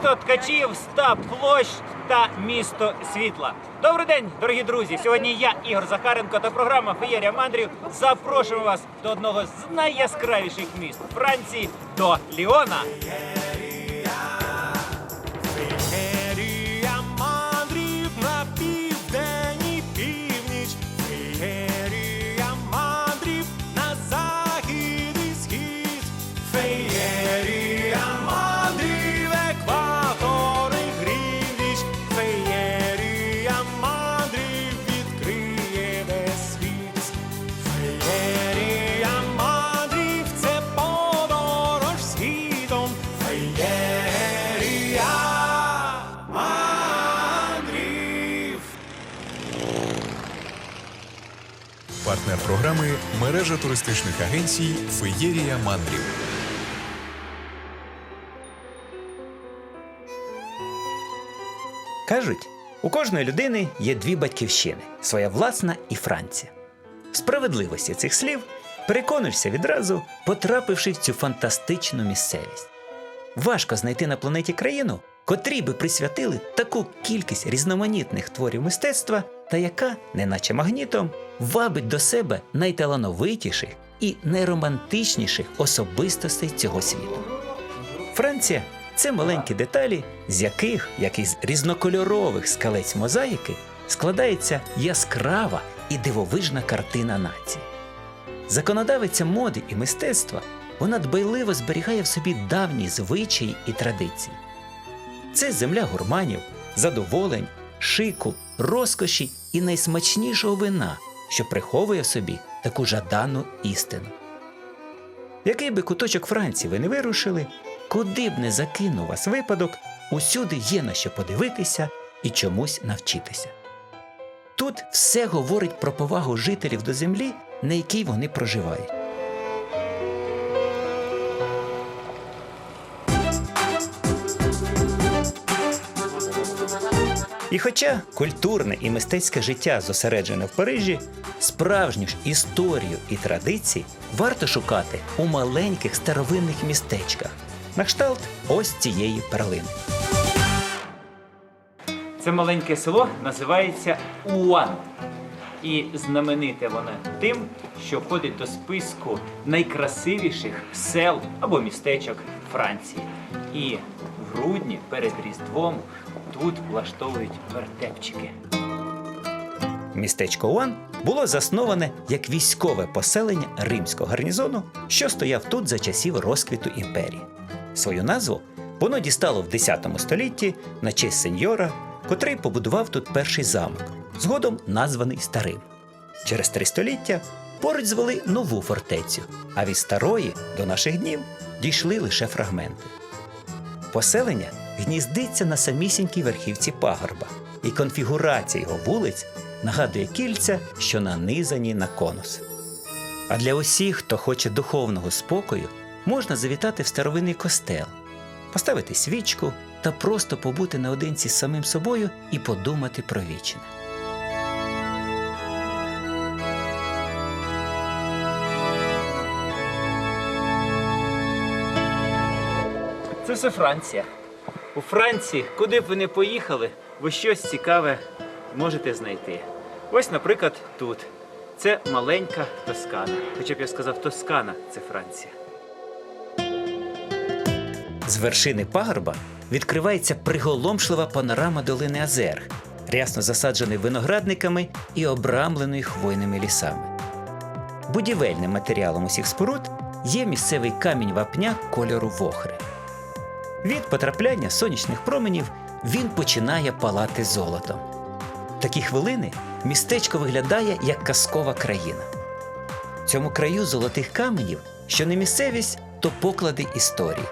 Місто ткачів, стаб площ та місто світла. Добрий день, дорогі друзі! Сьогодні я, Ігор Захаренко та програма Феєрія Мандрів запрошуємо вас до одного з найяскравіших міст Франції до Ліона. Програми мережа туристичних агенцій Феєрія Мандрів. Кажуть, у кожної людини є дві батьківщини своя власна і Франція. Справедливості цих слів переконуєшся відразу, потрапивши в цю фантастичну місцевість. Важко знайти на планеті країну, котрій би присвятили таку кількість різноманітних творів мистецтва, та яка, неначе магнітом, вабить до себе найталановитіших і найромантичніших особистостей цього світу. Франція це маленькі деталі, з яких, як із різнокольорових скалець мозаїки, складається яскрава і дивовижна картина нації. Законодавиця моди і мистецтва вона дбайливо зберігає в собі давні звичаї і традиції. Це земля гурманів, задоволень, шику, розкоші і найсмачнішого вина, що приховує в собі таку жадану істину. В який би куточок Франції ви не вирушили, куди б не закинув вас випадок, усюди є на що подивитися і чомусь навчитися. Тут все говорить про повагу жителів до землі, на якій вони проживають. І хоча культурне і мистецьке життя зосереджене в Парижі, справжню ж історію і традиції варто шукати у маленьких старовинних містечках, на кшталт ось цієї перлини. Це маленьке село називається Уан. І знамените воно тим, що входить до списку найкрасивіших сел або містечок Франції. І в грудні перед Різдвом тут влаштовують вертепчики. Містечко Уан було засноване як військове поселення римського гарнізону, що стояв тут за часів розквіту імперії. Свою назву воно дістало в 10 столітті на честь сеньора, котрий побудував тут перший замок, згодом названий старим. Через три століття поруч звели нову фортецю, а від старої до наших днів дійшли лише фрагменти. Поселення гніздиться на самісінькій верхівці пагорба, і конфігурація його вулиць нагадує кільця, що нанизані на конус. А для усіх, хто хоче духовного спокою, можна завітати в старовинний костел, поставити свічку та просто побути наодинці з самим собою і подумати про вічне. Це все Франція. У Франції, куди б ви не поїхали, ви щось цікаве можете знайти. Ось, наприклад, тут. Це маленька Тоскана. Хоча б я сказав, Тоскана це Франція. З вершини пагорба відкривається приголомшлива панорама долини Азер, рясно засадженої виноградниками і обрамленої хвойними лісами. Будівельним матеріалом усіх споруд є місцевий камінь вапня кольору вохри. Від потрапляння сонячних променів він починає палати золотом. Такі хвилини містечко виглядає як казкова країна. Цьому краю золотих каменів, що не місцевість, то поклади історії.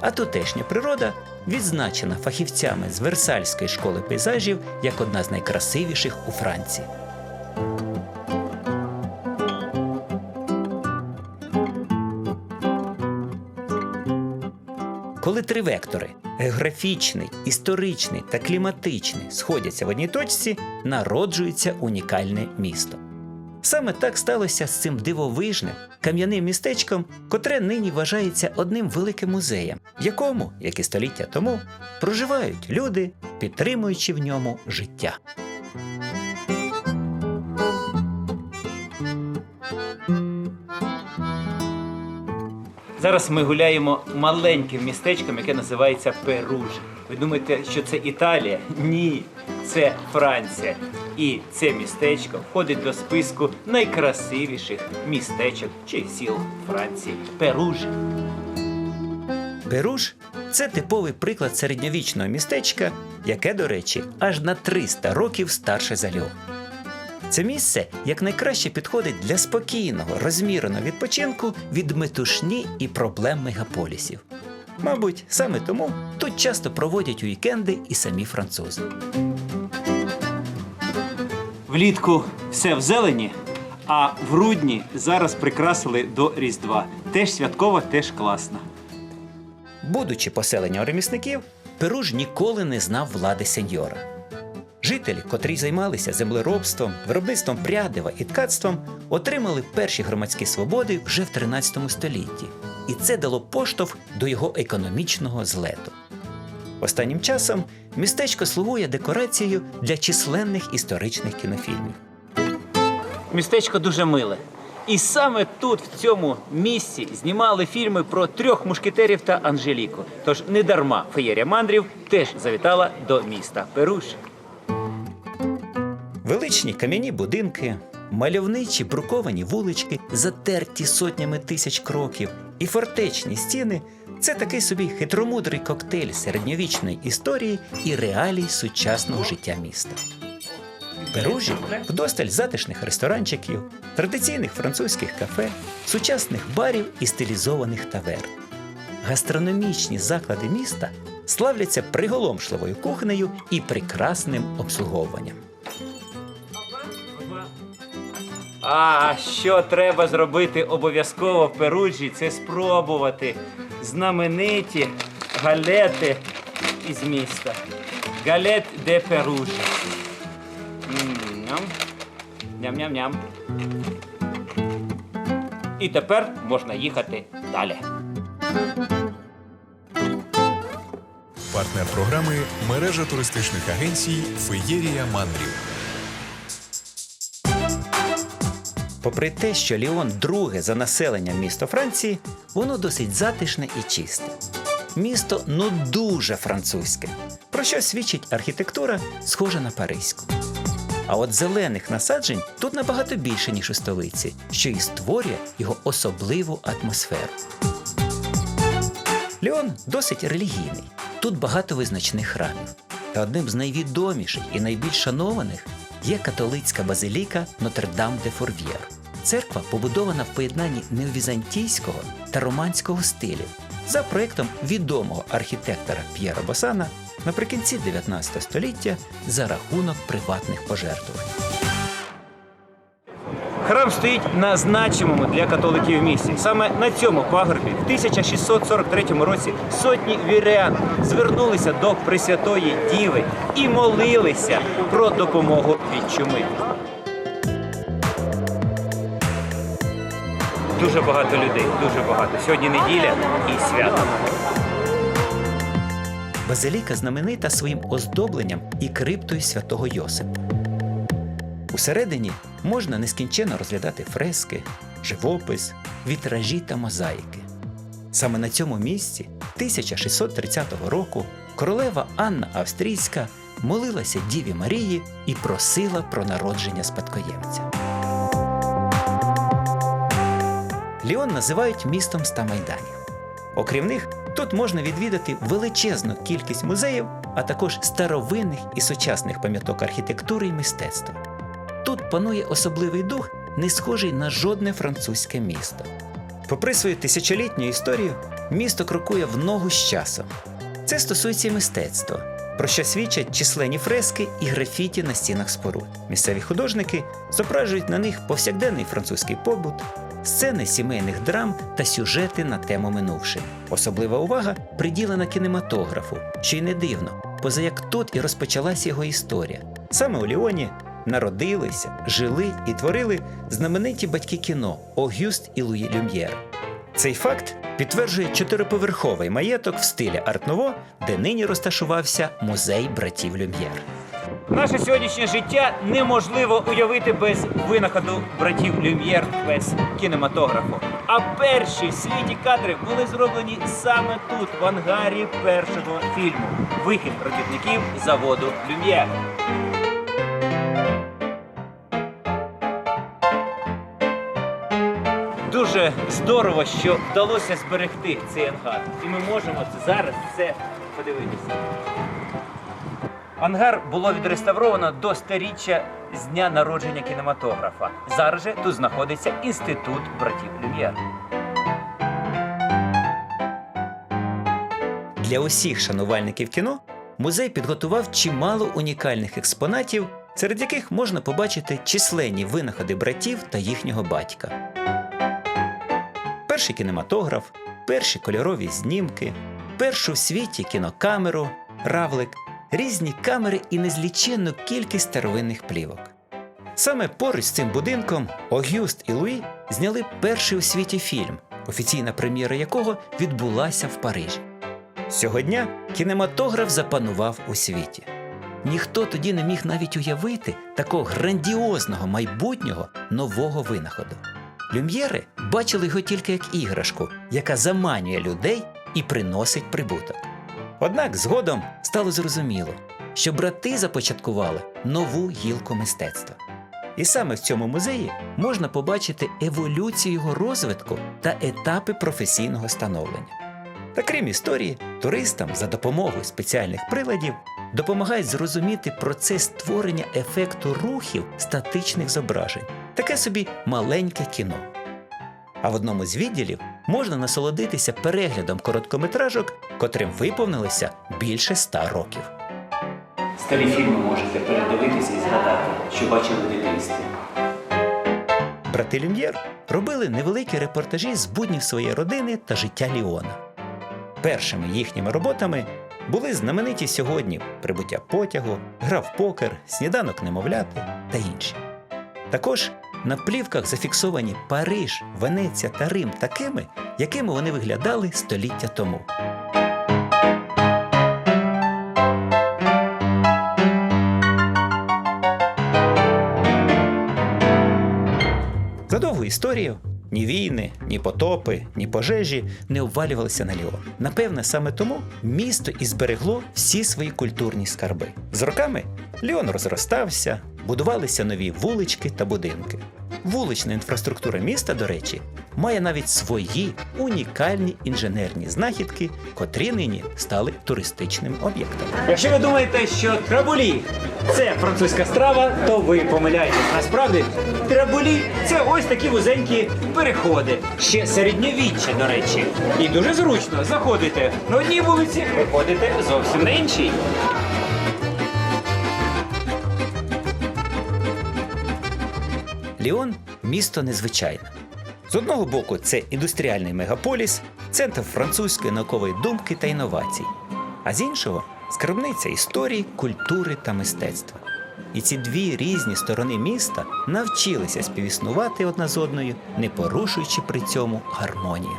А тутешня природа відзначена фахівцями з Версальської школи пейзажів як одна з найкрасивіших у Франції. Коли три вектори географічний, історичний та кліматичний сходяться в одній точці, народжується унікальне місто. Саме так сталося з цим дивовижним кам'яним містечком, котре нині вважається одним великим музеєм, в якому, як і століття тому, проживають люди, підтримуючи в ньому життя. Зараз ми гуляємо маленьким містечком, яке називається Перуж. Ви думаєте, що це Італія? Ні, це Франція. І це містечко входить до списку найкрасивіших містечок чи сіл Франції. Перуж. Перуж це типовий приклад середньовічного містечка, яке, до речі, аж на 300 років старше за Львов. Це місце якнайкраще підходить для спокійного, розміреного відпочинку від метушні і проблем мегаполісів. Мабуть, саме тому тут часто проводять уікенди і самі французи. Влітку все в зелені, а в грудні зараз прикрасили до Різдва. Теж святково, теж класно. Будучи поселенням ремісників, Перуж ніколи не знав влади сеньора. Жителі, котрі займалися землеробством, виробництвом прядива і ткацтвом, отримали перші громадські свободи вже в 13 столітті, і це дало поштовх до його економічного злету. Останнім часом містечко слугує декорацією для численних історичних кінофільмів. Містечко дуже миле. І саме тут, в цьому місці, знімали фільми про трьох мушкетерів та Анжеліку. Тож не дарма феєрія мандрів теж завітала до міста Перуш. Величні кам'яні будинки, мальовничі бруковані вулички, затерті сотнями тисяч кроків, і фортечні стіни це такий собі хитромудрий коктейль середньовічної історії і реалій сучасного життя міста. Перужі вдосталь затишних ресторанчиків, традиційних французьких кафе, сучасних барів і стилізованих таверн. Гастрономічні заклади міста славляться приголомшливою кухнею і прекрасним обслуговуванням. А що треба зробити обов'язково в Перуджі, це спробувати знамениті галети із міста. Галет де Ням. Ням-ням-ням. І тепер можна їхати далі. Партнер програми мережа туристичних агенцій Феєрія Мандрів. Попри те, що Ліон друге за населенням місто Франції, воно досить затишне і чисте. Місто ну дуже французьке, про що свідчить архітектура, схожа на паризьку. А от зелених насаджень тут набагато більше, ніж у столиці, що і створює його особливу атмосферу. Ліон досить релігійний. Тут багато визначних храмів. Та одним з найвідоміших і найбільш шанованих є католицька базиліка Нотр-Дам де Форв'єр. Церква побудована в поєднанні неовізантійського та романського стилів за проектом відомого архітектора П'єра Босана наприкінці 19 століття за рахунок приватних пожертвувань. Храм стоїть на значимому для католиків місці. Саме на цьому пагорбі в 1643 році сотні вірян звернулися до Пресвятої Діви і молилися про допомогу від чуми. Дуже багато людей, дуже багато. Сьогодні неділя і свято. Базиліка знаменита своїм оздобленням і криптою святого Йосипа. Усередині можна нескінченно розглядати фрески, живопис, вітражі та мозаїки. Саме на цьому місці 1630 року королева Анна Австрійська молилася Діві Марії і просила про народження спадкоємця. Ліон називають містом ста майданів. Окрім них, тут можна відвідати величезну кількість музеїв, а також старовинних і сучасних пам'яток архітектури і мистецтва. Тут панує особливий дух, не схожий на жодне французьке місто. Попри свою тисячолітню історію, місто крокує в ногу з часом. Це стосується і мистецтва, про що свідчать численні фрески і графіті на стінах споруд. Місцеві художники зображують на них повсякденний французький побут, сцени сімейних драм та сюжети на тему минувшин. Особлива увага приділена кінематографу, що й не дивно, поза як тут і розпочалась його історія. Саме у Ліоні народилися, жили і творили знамениті батьки кіно Огюст і Луї Люм'єр. Цей факт підтверджує чотириповерховий маєток в стилі арт-ново, де нині розташувався музей братів Люм'єр. Наше сьогоднішнє життя неможливо уявити без винаходу братів Люм'єр, без кінематографу. А перші в світі кадри були зроблені саме тут, в ангарі першого фільму Вихід робітників заводу Люм'єр. Здорово, що вдалося зберегти цей ангар. І ми можемо зараз це подивитися. Ангар було відреставровано до сторіччя з дня народження кінематографа. Зараз же тут знаходиться інститут братів Люм'єр. Для усіх шанувальників кіно музей підготував чимало унікальних експонатів, серед яких можна побачити численні винаходи братів та їхнього батька. Перший кінематограф, перші кольорові знімки, першу в світі кінокамеру, равлик, різні камери і незліченну кількість старовинних плівок. Саме поруч з цим будинком Огюст і Луї зняли перший у світі фільм, офіційна прем'єра якого відбулася в Парижі. Сьогодні кінематограф запанував у світі. Ніхто тоді не міг навіть уявити такого грандіозного майбутнього нового винаходу. Люм'єри бачили його тільки як іграшку, яка заманює людей і приносить прибуток. Однак згодом стало зрозуміло, що брати започаткували нову гілку мистецтва. І саме в цьому музеї можна побачити еволюцію його розвитку та етапи професійного становлення. Та крім історії, туристам за допомогою спеціальних приладів допомагають зрозуміти процес створення ефекту рухів статичних зображень, таке собі маленьке кіно. А в одному з відділів можна насолодитися переглядом короткометражок, котрим виповнилося більше ста років. Старі фільми можете передивитися і згадати, що бачили в дитинстві. Брати Люм'єр робили невеликі репортажі з буднів своєї родини та життя Ліона. Першими їхніми роботами були знамениті сьогодні прибуття потягу, гра в покер, сніданок немовляти та інші. Також на плівках зафіксовані Париж, Венеція та Рим такими, якими вони виглядали століття тому. За довгу історію ні війни, ні потопи, ні пожежі не обвалювалися на Ліон. Напевне, саме тому місто і зберегло всі свої культурні скарби. З роками Ліон розростався, будувалися нові вулички та будинки. Вулична інфраструктура міста, до речі, має навіть свої унікальні інженерні знахідки, котрі нині стали туристичним об'єктом. Якщо ви думаєте, що трабулі це французька страва, то ви помиляєтесь. Насправді трабулі це ось такі вузенькі переходи. Ще середньовіччя, до речі. І дуже зручно заходите на одній вулиці, виходите зовсім на іншій. Ліон місто незвичайне. З одного боку, це індустріальний мегаполіс, центр французької наукової думки та інновацій, а з іншого скарбниця історії, культури та мистецтва. І ці дві різні сторони міста навчилися співіснувати одна з одною, не порушуючи при цьому гармонію.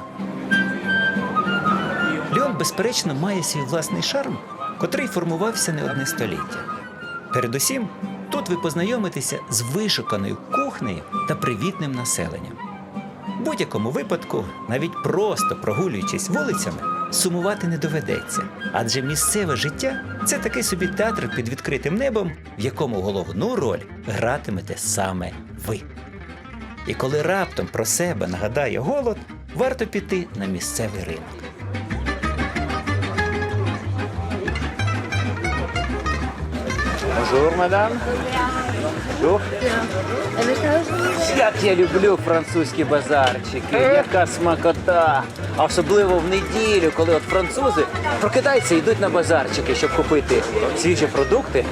Ліон, безперечно, має свій власний шарм, котрий формувався не одне століття. Передусім, тут ви познайомитеся з вишуканою кухнею та привітним населенням. В будь-якому випадку, навіть просто прогулюючись вулицями, сумувати не доведеться, адже місцеве життя це такий собі театр під відкритим небом, в якому головну роль гратимете саме ви. І коли раптом про себе нагадає голод, варто піти на місцевий ринок. Bonjour, madame. Bonjour. Як я люблю французькі базарчики, яка смакота. Особливо в неділю, коли от французи прокидаються і йдуть на базарчики, щоб купити свіжі продукти.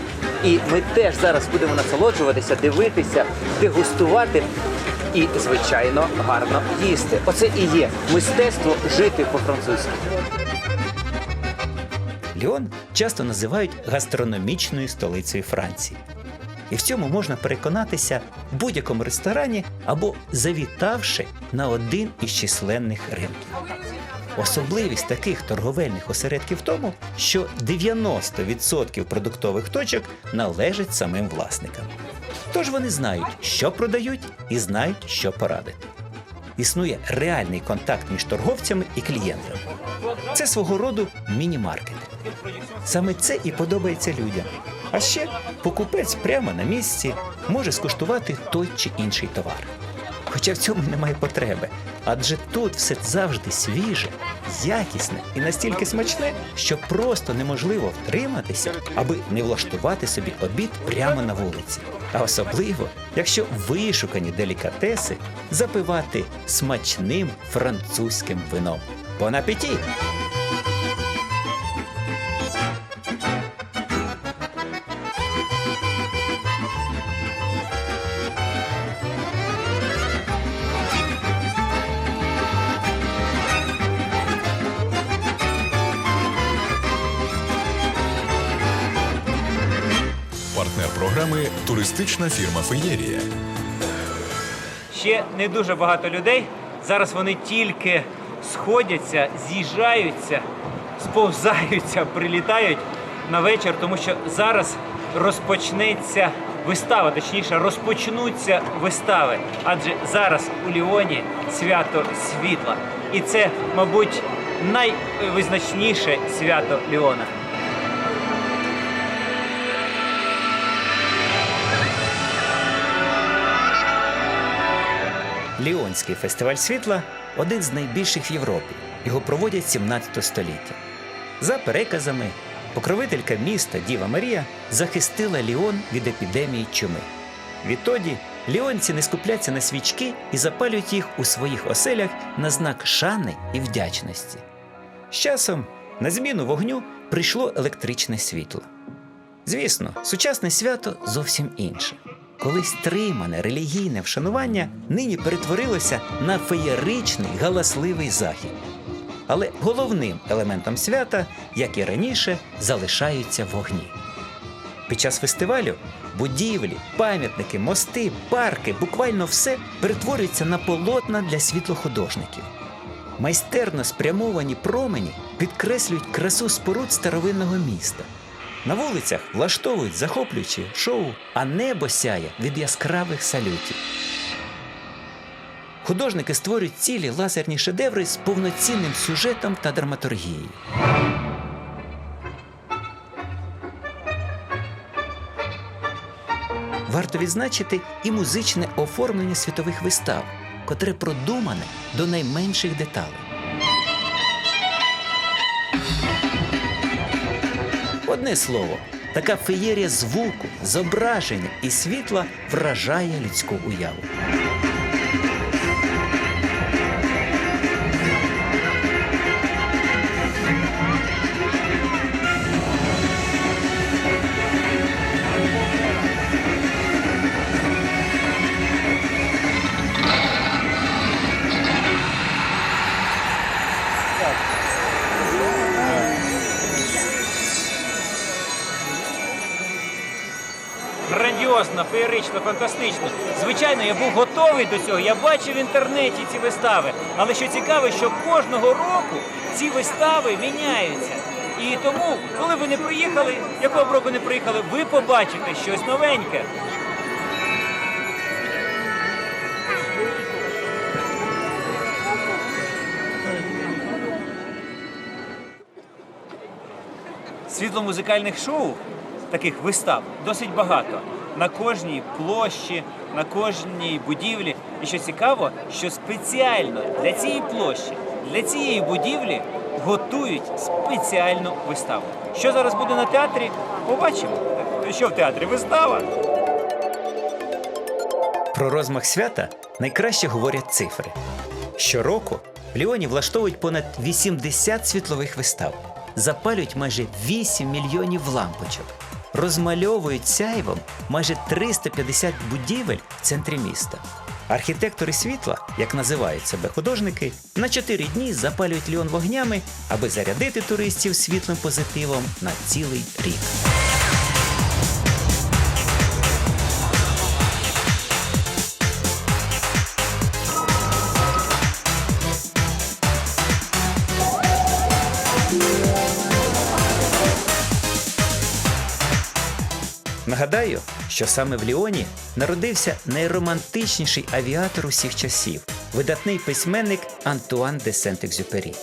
І ми теж зараз будемо насолоджуватися, дивитися, дегустувати і, звичайно, гарно їсти. Оце і є мистецтво жити по-французьки. Ліон часто називають гастрономічною столицею Франції. І в цьому можна переконатися в будь-якому ресторані або завітавши на один із численних ринків. Особливість таких торговельних осередків в тому, що 90% продуктових точок належать самим власникам. Тож вони знають, що продають, і знають, що порадити. Існує реальний контакт між торговцями і клієнтами. Це свого роду міні-маркет. Саме це і подобається людям. А ще покупець прямо на місці може скуштувати той чи інший товар. Хоча в цьому немає потреби, адже тут все завжди свіже, якісне і настільки смачне, що просто неможливо втриматися, аби не влаштувати собі обід прямо на вулиці. А особливо, якщо вишукані делікатеси запивати смачним французьким вином. Бон апеті! Туристична фірма Феєрія. Ще не дуже багато людей. Зараз вони тільки сходяться, з'їжджаються, сповзаються, прилітають на вечір, тому що зараз розпочнеться вистава, точніше, розпочнуться вистави. Адже зараз у Ліоні свято світла. І це, мабуть, найвизначніше свято Ліона. Ліонський фестиваль світла один з найбільших в Європі. Його проводять 17 століття. За переказами, покровителька міста Діва Марія захистила Ліон від епідемії чуми. Відтоді ліонці не скупляться на свічки і запалюють їх у своїх оселях на знак шани і вдячності. З часом на зміну вогню прийшло електричне світло. Звісно, сучасне свято зовсім інше. Колись стримане релігійне вшанування нині перетворилося на феєричний галасливий захід. Але головним елементом свята, як і раніше, залишаються вогні. Під час фестивалю будівлі, пам'ятники, мости, парки, буквально все перетворюється на полотна для світлохудожників. Майстерно спрямовані промені підкреслюють красу споруд старовинного міста. На вулицях влаштовують захоплюючі шоу, а небо сяє від яскравих салютів. Художники створюють цілі лазерні шедеври з повноцінним сюжетом та драматургією. Варто відзначити і музичне оформлення світових вистав, котре продумане до найменших деталей. Одне слово, така феєрія звуку, зображення і світла вражає людську уяву. Фантастично. Звичайно, я був готовий до цього. Я бачив в інтернеті ці вистави. Але що цікаво, що кожного року ці вистави міняються. І тому, коли ви не приїхали, якого б року не приїхали, ви побачите щось новеньке. Світломузикальних шоу, таких вистав, досить багато. На кожній площі, на кожній будівлі. І що цікаво, що спеціально для цієї площі, для цієї будівлі готують спеціальну виставу. Що зараз буде на театрі, побачимо. Що в театрі? Вистава. Про розмах свята найкраще говорять цифри. Щороку в Ліоні влаштовують понад 80 світлових вистав, запалюють майже 8 мільйонів лампочок, розмальовують сяйвом майже 350 будівель в центрі міста. Архітектори світла, як називають себе художники, на 4 дні запалюють Ліон вогнями, аби зарядити туристів світлим позитивом на цілий рік. Нагадаю, що саме в Ліоні народився найромантичніший авіатор усіх часів, видатний письменник Антуан де Сент-Екзюпері.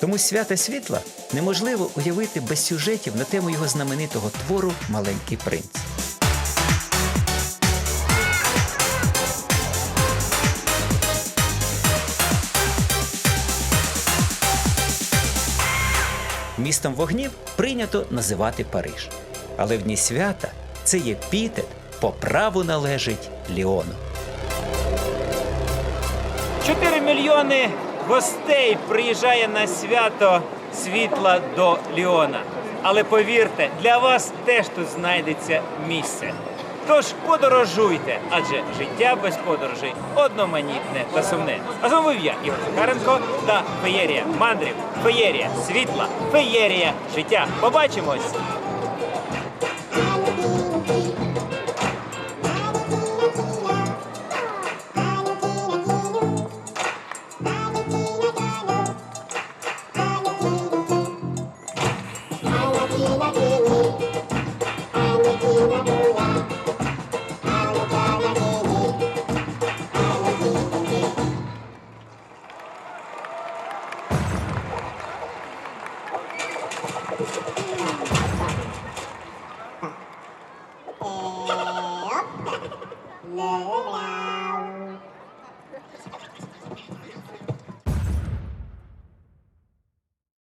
Тому свята світла неможливо уявити без сюжетів на тему його знаменитого твору Маленький принц. Містом вогнів прийнято називати Париж. Але в дні свята цей епітет по праву належить Ліону. 4 мільйони гостей приїжджає на свято світла до Ліона. Але повірте, для вас теж тут знайдеться місце. Тож подорожуйте, адже життя без подорожей одноманітне та сумне. А з я, Ігор Захаренко та феєрія мандрів, феєрія світла, феєрія життя. Побачимось!